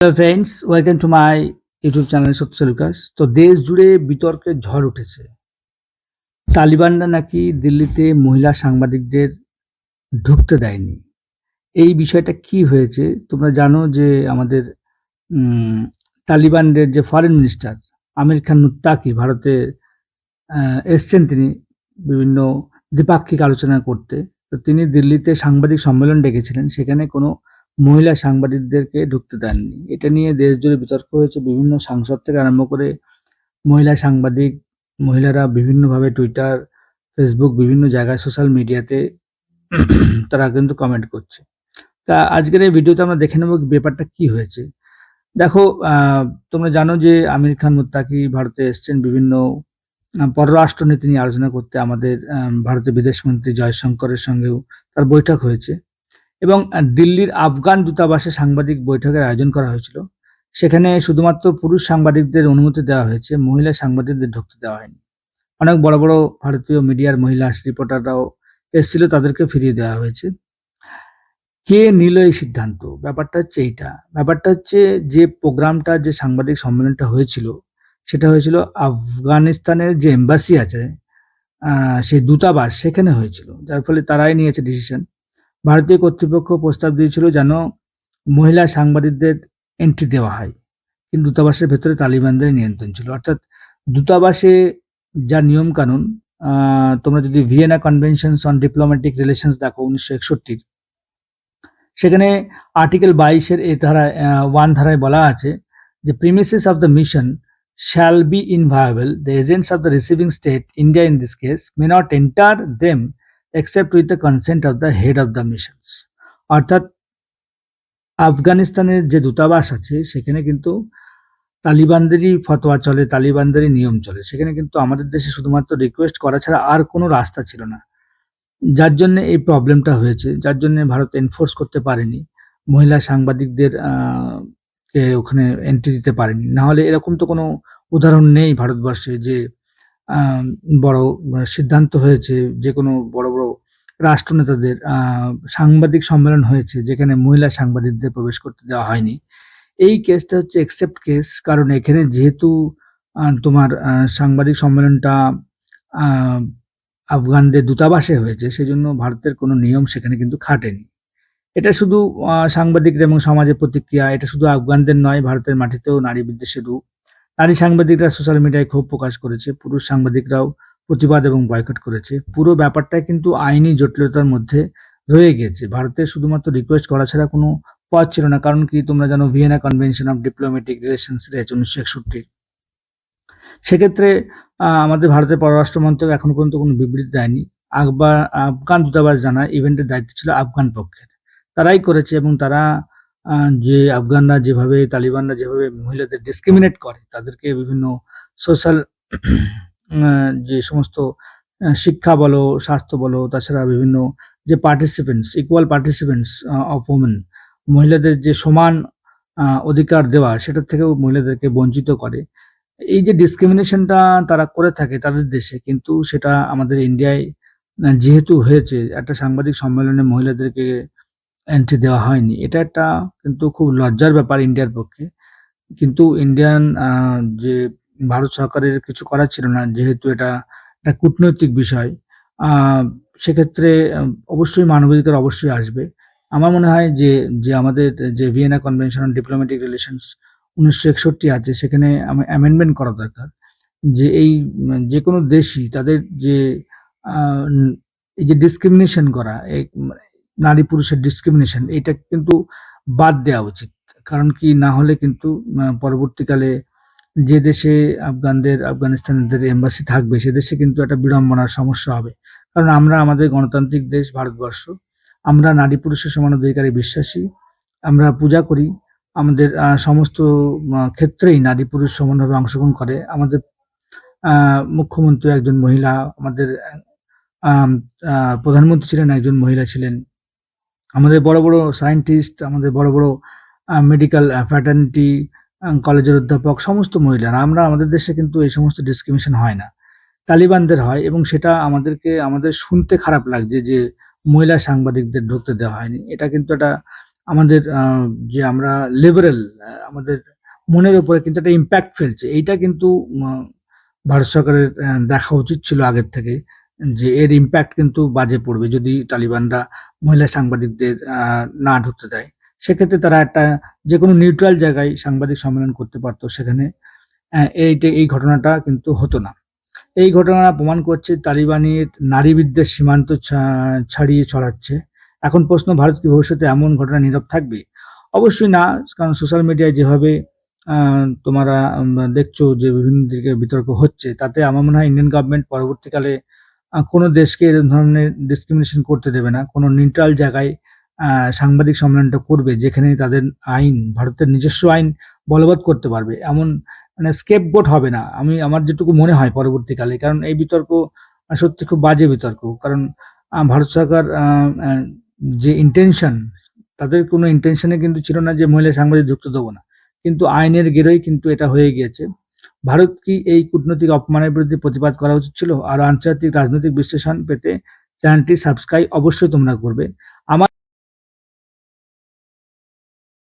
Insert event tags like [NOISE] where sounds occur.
Hello friends welcome to my YouTube channel Satya Bikash তো দেশ জুড়ে বিতর্কের ঝড় উঠেছে। তালিবানরা নাকি দিল্লিতে মহিলা সাংবাদিকদের ঢুকতে দেয়নি। এই বিষয়টা কি হয়েছে? তোমরা জানো যে আমাদের তালিবানদের যে ফরেন মিনিস্টার আমির খান মুত্তাকি ভারতে এসছেন তিনি বিভিন্ন দ্বিপাক্ষিক আলোচনা করতে। তো তিনি দিল্লিতে সাংবাদিক সম্মেলন ডেকেছিলেন। সেখানে কোনো মহিলা সাংবাদিকদেরকে ঢুকতে দেননি। এটা নিয়ে দেশ জুড়ে বিতর্ক হয়েছে। বিভিন্ন সাংসদ থেকে আরম্ভ করে মহিলা সাংবাদিক, মহিলারা বিভিন্নভাবে টুইটার ফেসবুক বিভিন্ন জায়গায় সোশ্যাল মিডিয়াতে [CLEARS THROAT] তারা কিন্তু কমেন্ট করছে। তা আজকের এই ভিডিওতে আমরা দেখে নেব ব্যাপারটা কি হয়েছে। দেখো তোমরা জানো যে আমির খান মুত্তাকি ভারতে এসছেন বিভিন্ন পররাষ্ট্রনীতি নিয়ে আলোচনা করতে আমাদের ভারতের বিদেশমন্ত্রী জয়শঙ্করের সঙ্গেও তার বৈঠক হয়েছে। এবং দিল্লির আফগান দূতাবাসে সাংবাদিক বৈঠকের আয়োজন করা হয়েছিল। সেখানে শুধুমাত্র পুরুষ সাংবাদিকদের অনুমতি দেওয়া হয়েছে, মহিলা সাংবাদিকদের ঢুকতে দেওয়া হয়নি। অনেক বড় বড় ভারতীয় মিডিয়ার মহিলা রিপোর্টাররাও এসেছিল, তাদেরকে ফিরিয়ে দেওয়া হয়েছে। কে নিল এই সিদ্ধান্ত? ব্যাপারটা হচ্ছে এইটা। ব্যাপারটা হচ্ছে যে প্রোগ্রামটা, যে সাংবাদিক সম্মেলনটা হয়েছিল, সেটা হয়েছিল আফগানিস্তানের যে এম্বাসি আছে সেই দূতাবাস, সেখানে হয়েছিল। যার ফলে তারাই নিয়েছে ডিসিশন। ভারতীয় কর্তৃপক্ষ প্রস্তাব দিয়েছিল যেন মহিলা সাংবাদিকদের এন্ট্রি দেওয়া হয়। কিন্তু দূতাবাসের ভেতরে তালিবানদের নিয়ন্ত্রণ ছিল। অর্থাৎ দূতাবাসে যা নিয়ম কানুন তোমরা যদি Vienna conventions on diplomatic relations দেখো উনিশশো একষট্টির, সেখানে আর্টিকেল বাইশের এ ধারায় ওয়ান ধারায় বলা আছে যে premises of the mission shall be inviolable the agents of the receiving state India in this case may not enter them except with the consent of the head of the missions অর্থাৎ আফগানিস্তানের যে দূতাবাস আছে, সেখানে কিন্তু তালিবানদেরই ফতোয়া চলে, তালিবানদেরই নিয়ম চলে। সেখানে কিন্তু আমাদের দেশে শুধুমাত্র রিকোয়েস্ট করা ছাড়া আর কোনো রাস্তা ছিল না। যার জন্য এই প্রবলেমটা হয়েছে, যার জন্য ভারত এনফোর্স করতে পারেনি। মহিলা সাংবাদিকদের কে ওখানে এন্ট্রি দিতে পারেনি। না হলে এরকম তো কোনো উদাহরণ নেই ভারতবর্ষে যে বড়, সিদ্ধান্ত হয়েছে যে কোনো বড় রাষ্ট্রনেতাদের সাংবাদিক সম্মেলন হয়েছে, যেখানে মহিলা সাংবাদিকদের প্রবেশ করতে দেওয়া হয়নি। এই কেসটা হচ্ছে এক্সেপ্ট কেস কারণ এখানে যেহেতু তোমার সাংবাদিক সম্মেলনটা আফগানদের দূতাবাসে হয়েছে সেই জন্য ভারতের কোনো নিয়ম সেখানে কিন্তু খাটেনি। এটা শুধু সাংবাদিকরা এবং সমাজের প্রতিক্রিয়া, এটা শুধু আফগানদের নয়, ভারতের মাটিতেও নারী বিদ্বেষের রূপ। নারী সাংবাদিকরা সোশ্যাল মিডিয়ায় ক্ষোভ প্রকাশ করেছে, পুরুষ সাংবাদিকরাও প্রতিবাদ এবং বয়কট করেছে। পুরো ব্যাপারটা কিন্তু আইনি জটিলতার মধ্যে রয়ে গেছে। ভারতে শুধুমাত্র রিকোয়েস্ট করা ছাড়া কোনো পথ ছিল না। কারণ কি তোমরা জানো Vienna convention of diplomatic relations রয়েছে উনিশশো একষট্টি। সেক্ষেত্রে আমাদের ভারতের পররাষ্ট্র মন্ত্রক এখন পর্যন্ত কোনো বিবৃতি দেয়নি। আকবর আফগান দূতাবাস জানায় ইভেন্টের দায়িত্ব ছিল আফগান পক্ষের। তারাই করেছে এবং তারা যে আফগানরা যেভাবে, তালিবানরা যেভাবে মহিলাদের ডিসক্রিমিনেট করে, তাদেরকে বিভিন্ন সোশ্যাল যে সমস্ত শিক্ষা বলো, স্বাস্থ্য বলো, তাছাড়া বিভিন্ন যে participants equal participants of women মহিলাদের যে সমান অধিকার দেওয়া, সেটার থেকেও মহিলাদেরকে বঞ্চিত করে। এই যে ডিসক্রিমিনেশনটা তারা করে থাকে তাদের দেশে, কিন্তু সেটা আমাদের ইন্ডিয়ায় যেহেতু হয়েছে, একটা সাংবাদিক সম্মেলনে মহিলাদেরকে এন্ট্রি দেওয়া হয়নি। এটা একটা কিন্তু খুব লজ্জার ব্যাপার ইন্ডিয়ার পক্ষে। কিন্তু ইন্ডিয়ান যে ভারত সরকারের কিছু করার ছিল না, যেহেতু এটা একটা কূটনৈতিক বিষয় সেক্ষেত্রে অবশ্যই মানবাধিকার অবশ্যই আসবে। আমার মনে হয় যে যে আমাদের যে Vienna convention on diplomatic relations উনিশশো একষট্টি আছে, সেখানে অ্যামেন্ডমেন্ট করা দরকার যে এই, যে কোনো দেশই তাদের যে এই যে ডিসক্রিমিনেশন করা, এই নারী পুরুষের ডিসক্রিমিনেশন এটা কিন্তু বাদ দেওয়া উচিত। কারণ কি, না হলে কিন্তু পরবর্তীকালে যে দেশে আফগানদের, আফগানিস্তানদের এম্বাসি থাকবে, সে দেশে কিন্তু একটা বিড়ম্বনার সমস্যা হবে। কারণ আমরা আমাদের গণতান্ত্রিক দেশ, ভারতবর্ষ, আমরা নারী পুরুষের সমান অধিকারে বিশ্বাসী, আমরা পূজা করি, আমাদের সমস্ত ক্ষেত্রেই নারী পুরুষ সমানভাবে অংশগ্রহণ করে। আমাদের মুখ্যমন্ত্রী একজন মহিলা, আমাদের প্রধানমন্ত্রী ছিলেন একজন মহিলা ছিলেন। আমাদের বড় বড় সায়েন্টিস্ট আমাদের বড় বড় মেডিকেল ফ্যাটার্নিটি কলেজের অধ্যাপক, সমস্ত মহিলারা। আমরা আমাদের দেশে কিন্তু এই সমস্ত ডিসক্রিমিনেশন হয় না। তালিবানদের হয় এবং সেটা আমাদেরকে, আমাদের শুনতে খারাপ লাগছে যে মহিলা সাংবাদিকদের ঢুকতে দেওয়া হয়নি। এটা কিন্তু একটা আমাদের যে আমরা লিবারেল আমাদের মনের উপরে কিন্তু একটা ইম্প্যাক্ট ফেলছে। এইটা কিন্তু ভারত সরকারের দেখা উচিত ছিল আগের থেকে যে এর ইম্প্যাক্ট কিন্তু বাজে পড়বে যদি তালিবানরা মহিলা সাংবাদিকদের না ঢুকতে দেয়। সেক্ষেত্রে তারা একটা যে কোনো নিউট্রাল জায়গায় সাংবাদিক সম্মেলন করতে পারতো সেখানে। এইটা, এই ঘটনাটা কিন্তু হতো না। এই ঘটনা প্রমাণ করছে তালিবানের নারী বিদ্বেষ সীমান্ত ছাড়িয়ে ছড়াচ্ছে। এখন প্রশ্ন, ভারত কি ভবিষ্যতে এমন ঘটনা নীরব থাকবে? অবশ্যই না, কারণ সোশ্যাল মিডিয়ায় যেভাবে তোমরা দেখছ যে বিভিন্ন দিকে বিতর্ক হচ্ছে, তাতে আমার মনে হয় ইন্ডিয়ান গভর্নমেন্ট পরবর্তীকালে কোনো দেশকে এরকম ধরনের ডিসক্রিমিনেশন করতে দেবে না। কোনো নিউট্রাল জায়গায় সাংবাদিক সম্মেলনটা করবে, যেখানে তাদের আইন, ভারতের নিজস্ব আইন বলবৎ করতে পারবে। এমন মানে স্কেপগোট হবে না। আমি, আমার যেটুকু মনে হয় পরবর্তীকালে, কারণ এই বিতর্ক সত্যি খুব বাজে বিতর্ক। কারণ ভারত সরকার যে ইন্টেনশন তাদের কোনো ইন্টেনশনে কিন্তু ছিল না যে মহিলা সাংবাদিক যুক্ত দেবো না। কিন্তু আইনের গেরোই কিন্তু এটা হয়ে গিয়েছে। ভারত কি এই কূটনৈতিক অপমানের বিরুদ্ধে প্রতিবাদ করা উচিত ছিল? আর আন্তর্জাতিক রাজনৈতিক বিশ্লেষণ পেতে চ্যানেলটি সাবস্ক্রাইব অবশ্যই তোমরা করবে। আমার